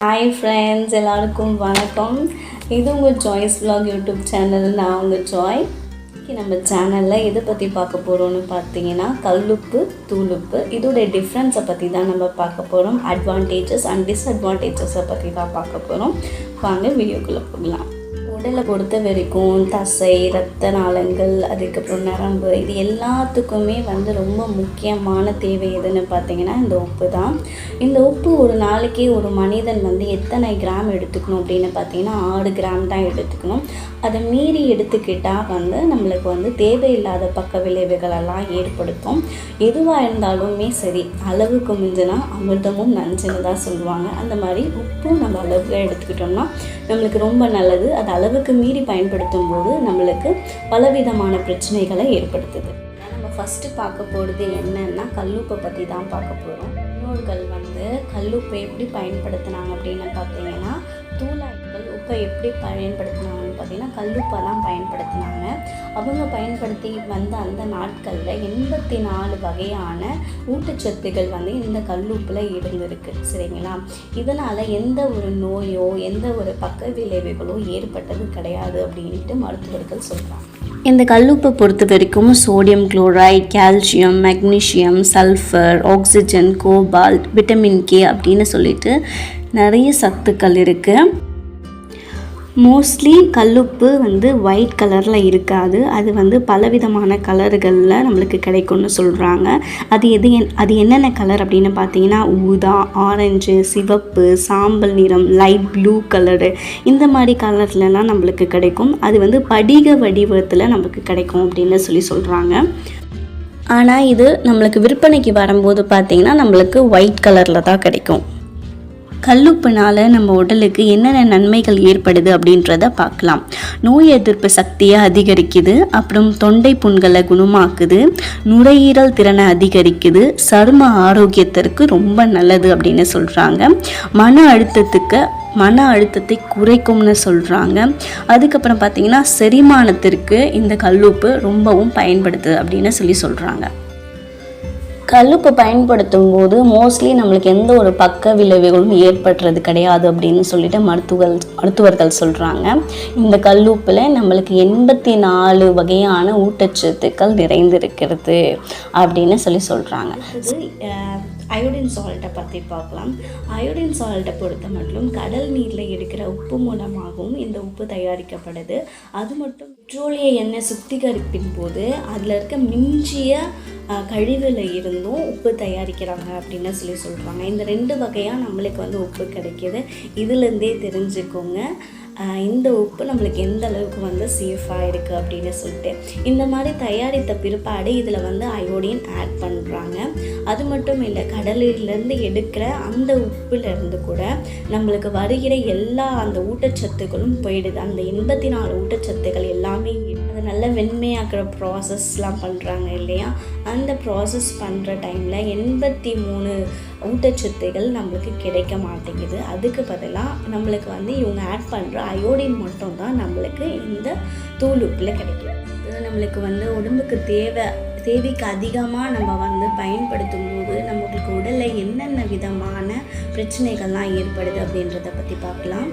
Hi friends எல்லாருக்கும் வணக்கம். இது உங்கள் ஜாய்ஸ் vlog யூடியூப் சேனல் நான் உங்கள் ஜாய் இன்றைக்கி நம்ம சேனலில் எதை பற்றி பார்க்க போகிறோம்னு பார்த்தீங்கன்னா கல்லுப்பு தூளுப்பு இதோடைய டிஃப்ரென்ஸை பற்றி தான் நம்ம பார்க்க போகிறோம் அட்வான்டேஜஸ் அண்ட் டிஸ்அட்வான்டேஜஸை பற்றி தான் பார்க்க போகிறோம் வாங்க வீடியோக்குள்ளே போகலாம். உடலை பொறுத்த வரைக்கும் தசை இரத்த நாளங்கள் அதுக்கப்புறம் நரம்பு இது எல்லாத்துக்குமே வந்து ரொம்ப முக்கியமான தேவை எதுன்னு பார்த்தீங்கன்னா இந்த உப்பு தான். இந்த உப்பு ஒரு நாளைக்கு ஒரு மனிதன் வந்து எத்தனை கிராம் எடுத்துக்கணும் அப்படின்னு பார்த்தீங்கன்னா ஆறு கிராம் தான் எடுத்துக்கணும். அதை மீறி எடுத்துக்கிட்டால் வந்து நம்மளுக்கு வந்து தேவையில்லாத பக்க விளைவுகளெல்லாம் ஏற்படுத்தும். எதுவாக இருந்தாலுமே சரி அளவுக்கு மிஞ்சினா அமிர்தமும் நஞ்சுன்னு தான் சொல்லுவாங்க. அந்த மாதிரி உப்பும் நம்ம அளவுக்கு எடுத்துக்கிட்டோம்னா நம்மளுக்கு ரொம்ப நல்லது. அது அளவு அளவுக்கு மீறி பயன்படுத்தும் போது நம்மளுக்கு பலவிதமான பிரச்சனைகளை ஏற்படுத்துது. நம்ம ஃபஸ்ட்டு பார்க்க போகிறது என்னன்னா கல்லுப்பை பற்றி தான் பார்க்க போகிறோம் முன்னோர்கள் வந்து கல்லுப்பை எப்படி பயன்படுத்தினாங்க அப்படின்னு பார்த்தீங்கன்னா தூளாய்கள் உப்பை எப்படி பயன்படுத்தினாங்கன்னு பார்த்தீங்கன்னா கல்லுப்பை தான் பயன்படுத்தினாங்க. அவங்க பயன்படுத்தி வந்த அந்த நாட்களில் எண்பத்தி நாலு வகையான ஊட்டச்சத்துக்கள் வந்து இந்த கல்லுப்பில் இருந்திருக்கு. சரிங்களா? இதனால் எந்த ஒரு நோயோ எந்த ஒரு பக்க விளைவுகளோ ஏற்பட்டது கிடையாது அப்படின்ட்டு மருத்துவர்கள் சொல்கிறாங்க இந்த கல்லுப்பை பொறுத்த வரைக்கும் sodium chloride calcium magnesium sulphur oxygen cobalt vitamin K அப்படின்னு சொல்லிட்டு நிறைய சத்துக்கள் இருக்குது மோஸ்ட்லி கல்லுப்பு வந்து ஒயிட் கலரில் இருக்காது. அது வந்து பலவிதமான கலர்களில் நம்மளுக்கு கிடைக்கும்னு சொல்கிறாங்க அது எது என்- அது என்னென்ன கலர் அப்படின்னு பார்த்தீங்கன்னா ஊதா ஆரஞ்சு சிவப்பு சாம்பல் நிறம் லைட் ப்ளூ கலரு இந்த மாதிரி கலர்லலாம் நம்மளுக்கு கிடைக்கும். அது வந்து படிக வடிவத்தில் நமக்கு கிடைக்கும் அப்படின்னு சொல்லி சொல்கிறாங்க ஆனால் இது நம்மளுக்கு விற்பனைக்கு வரும்போது பார்த்திங்கன்னா நம்மளுக்கு ஒயிட் கலரில் தான் கிடைக்கும். கல்லுப்புனால நம்ம உடலுக்கு என்னென்ன நன்மைகள் ஏற்படுது அப்படின்றத பார்க்கலாம். நோய் எதிர்ப்பு சக்தியை அதிகரிக்குது அப்புறம் தொண்டை புண்களை குணமாக்குது நுரையீரல் திறனை அதிகரிக்குது சரும ஆரோக்கியத்திற்கு ரொம்ப நல்லது அப்படின்னு சொல்கிறாங்க மன அழுத்தத்துக்கு மன அழுத்தத்தை குறைக்கும்னு சொல்கிறாங்க அதுக்கப்புறம் பார்த்தீங்கன்னா செரிமானத்திற்கு இந்த கல்லுப்பு ரொம்பவும் பயன்படுது அப்படின்னு சொல்லி சொல்கிறாங்க கழுப்பு பயன்படுத்தும் போது மோஸ்ட்லி நம்மளுக்கு எந்த ஒரு பக்க விளைவுகளும் ஏற்படுறது கிடையாது அப்படின்னு சொல்லிட்டு மருத்துவர்கள் மருத்துவர்கள் சொல்கிறாங்க இந்த கல்லுப்பில் நம்மளுக்கு எண்பத்தி நாலு வகையான ஊட்டச்சத்துக்கள் நிறைந்திருக்கிறது அப்படின்னு சொல்லி சொல்கிறாங்க அயோடின் சால்ட்டை பற்றி பார்க்கலாம். அயோடின் சால்ட்டை பொறுத்த மட்டும் கடல் நீரில் எடுக்கிற உப்பு மூலமாகவும் இந்த உப்பு தயாரிக்கப்படுது. அது மட்டும் பெட்ரோலிய எண்ணெய் சுத்திகரிப்பின் போது அதில் இருக்க மிஞ்சிய கழிவில் இருந்தும் உப்பு தயாரிக்கிறாங்க அப்படின்னு சொல்லி சொல்கிறாங்க இந்த ரெண்டு வகையாக நம்மளுக்கு வந்து உப்பு கிடைக்கிது. இதுலேருந்தே தெரிஞ்சுக்கோங்க. இந்த உப்பு நம்மளுக்கு எந்த அளவுக்கு வந்து சேஃபாக இருக்குது அப்படின்னு சொல்லிட்டு. இந்த மாதிரி தயாரித்த பிற்பாடு இதில் வந்து அயோடின் ஆட் பண்ணுறாங்க அது மட்டும் இல்லை கடலிலேருந்து எடுக்கிற அந்த உப்புலேருந்து கூட நம்மளுக்கு வருகிற எல்லா அந்த ஊட்டச்சத்துக்களும் போயிடுது. அந்த எண்பத்தி நாலு ஊட்டச்சத்துக்கள் எல்லாமே நல்லா வெண்மையாக்குற ப்ராசஸ்லாம் பண்ணுறாங்க இல்லையா? அந்த ப்ராசஸ் பண்ணுற டைமில் எண்பத்தி மூணு ஊட்டச்சத்துகள் நம்மளுக்கு கிடைக்க மாட்டேங்குது. அதுக்கு பதிலாக நம்மளுக்கு வந்து இவங்க ஆட் பண்ணுற அயோடின் மட்டும் தான் நம்மளுக்கு இந்த தூள் உப்பில் கிடைக்கும். இது நம்மளுக்கு வந்து உடம்புக்கு தேவை தேவைக்கு அதிகமாக நம்ம வந்து பயன்படுத்தும் போது நம்மளுக்கு உடலில் என்னென்ன விதமான பிரச்சனைகள்லாம் ஏற்படுது அப்படின்றத பற்றி பார்க்கலாம்.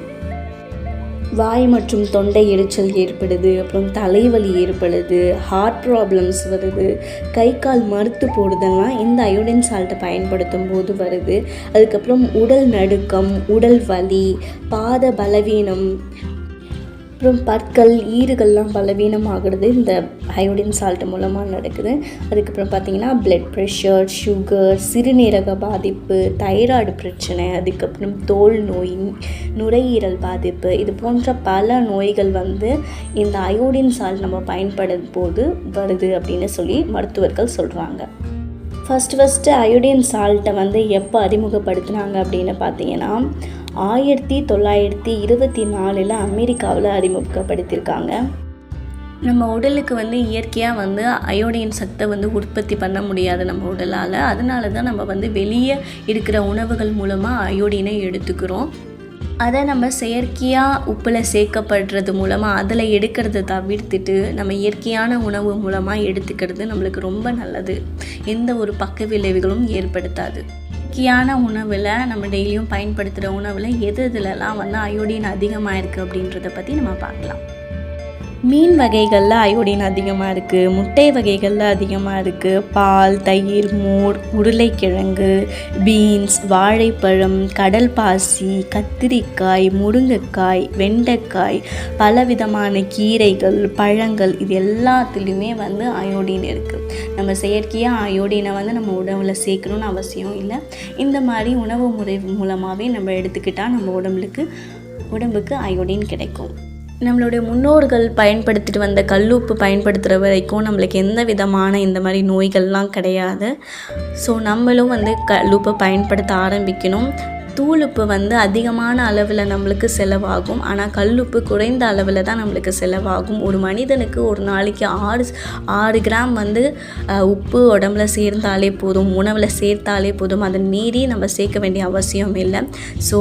வாய் மற்றும் தொண்டை எரிச்சல் ஏற்படுது அப்புறம் தலைவலி ஏற்படுது ஹார்ட் ப்ராப்ளம்ஸ் வருது கை கால் மறுத்து போடுதெல்லாம் இந்த அயோடின் சால்ட்டை பயன்படுத்தும் போது வருது. அதுக்கப்புறம் உடல் நடுக்கம் உடல் வலி பாத பலவீனம் அப்புறம் பற்கள் ஈறுகள்லாம் பலவீனமாகிறது இந்த அயோடின் சால்ட் மூலமாக நடக்குது. அதுக்கப்புறம் பார்த்தீங்கன்னா பிளட் ப்ரெஷர் சுகர் சிறுநீரக பாதிப்பு தைராய்டு பிரச்சனை அதுக்கப்புறம் தோல் நோய் நுரையீரல் பாதிப்பு இது போன்ற பல நோய்கள் வந்து இந்த அயோடின் சால்ட் நம்ம பயன்படும் போது வருது அப்படின்னு சொல்லி மருத்துவர்கள் சொல்கிறாங்க ஃபஸ்ட்டு ஃபஸ்ட்டு அயோடின் சால்ட்டை வந்து எப்போ அறிமுகப்படுத்தினாங்க அப்படின்னு பார்த்தீங்கன்னா ஆயிரத்தி தொள்ளாயிரத்தி இருபத்தி நாலில் அமெரிக்காவில் அறிமுகப்படுத்தியிருக்காங்க நம்ம உடலுக்கு வந்து இயற்கையாக வந்து அயோடின் சத்தை வந்து உற்பத்தி பண்ண முடியாது நம்ம உடலால். அதனால தான் நம்ம வந்து வெளியே இருக்கிற உணவுகள் மூலமாக அயோடினை எடுத்துக்கிறோம். அதை நம்ம செயற்கையாக உப்பில் சேர்க்கப்படுறது மூலமாக அதில் எடுக்கிறத தவிர்த்துட்டு நம்ம இயற்கையான உணவு மூலமாக எடுத்துக்கிறது நம்மளுக்கு ரொம்ப நல்லது. எந்த ஒரு பக்க விளைவுகளும் ஏற்படுத்தாது. இயற்கையான உணவில் நம்ம டெய்லியும் பயன்படுத்துகிற உணவில் எது எதுலலாம் வந்து அயோடின் அதிகமாக இருக்குது அப்படின்றத பற்றி நம்ம பார்க்கலாம். மீன் வகைகளில் அயோடின் அதிகமாக இருக்குது முட்டை வகைகளில் அதிகமாக இருக்குது பால் தயிர் மோர் உருளைக்கிழங்கு பீன்ஸ் வாழைப்பழம் கடல் பாசி கத்திரிக்காய் முருங்கைக்காய் வெண்டைக்காய் பலவிதமான கீரைகள் பழங்கள் இது எல்லாத்துலேயுமே வந்து அயோடின் இருக்குது நம்ம செயற்கையாக அயோடினை வந்து நம்ம உணவில் சேர்க்கணும்னு அவசியம் இல்லை. இந்த மாதிரி உணவு முறை மூலமாகவே நம்ம எடுத்துக்கிட்டால் நம்ம உடம்புக்கு உடம்புக்கு அயோடின் கிடைக்கும். நம்மளுடைய முன்னோர்கள் பயன்படுத்திட்டு வந்த கல்லுப்பு பயன்படுத்துகிற வரைக்கும் நம்மளுக்கு எந்த விதமான இந்த மாதிரி நோய்கள்லாம் கிடையாது. ஸோ நம்மளும் வந்து கல்லுப்பை பயன்படுத்த ஆரம்பிக்கணும். தூளுப்பு வந்து அதிகமான அளவில் நம்மளுக்கு செலவாகும். ஆனால் கல்லுப்பு குறைந்த அளவில் தான் நம்மளுக்கு செலவாகும். ஒரு மனிதனுக்கு ஒரு நாளைக்கு ஆறு ஆறு கிராம் வந்து உப்பு உடம்புல சேர்ந்தாலே போதும் உணவில் சேர்த்தாலே போதும். அதை மீறி நம்ம சேர்க்க வேண்டிய அவசியம் இல்லை. ஸோ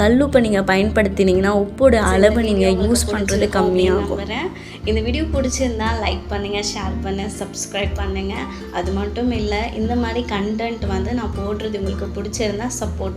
கல்லுப்பை நீங்கள் பயன்படுத்தினீங்கன்னா உப்போட அளவு நீங்கள் யூஸ் பண்ணுறது கம்மியாகும். வரேன் இந்த வீடியோ பிடிச்சிருந்தா லைக் பண்ணுங்கள் ஷேர் பண்ணுங்கள் சப்ஸ்கிரைப் பண்ணுங்கள் அது மட்டும் இல்லை இந்த மாதிரி கண்டென்ட் வந்து நான் போடுறது உங்களுக்கு பிடிச்சிருந்தா சப்போர்ட்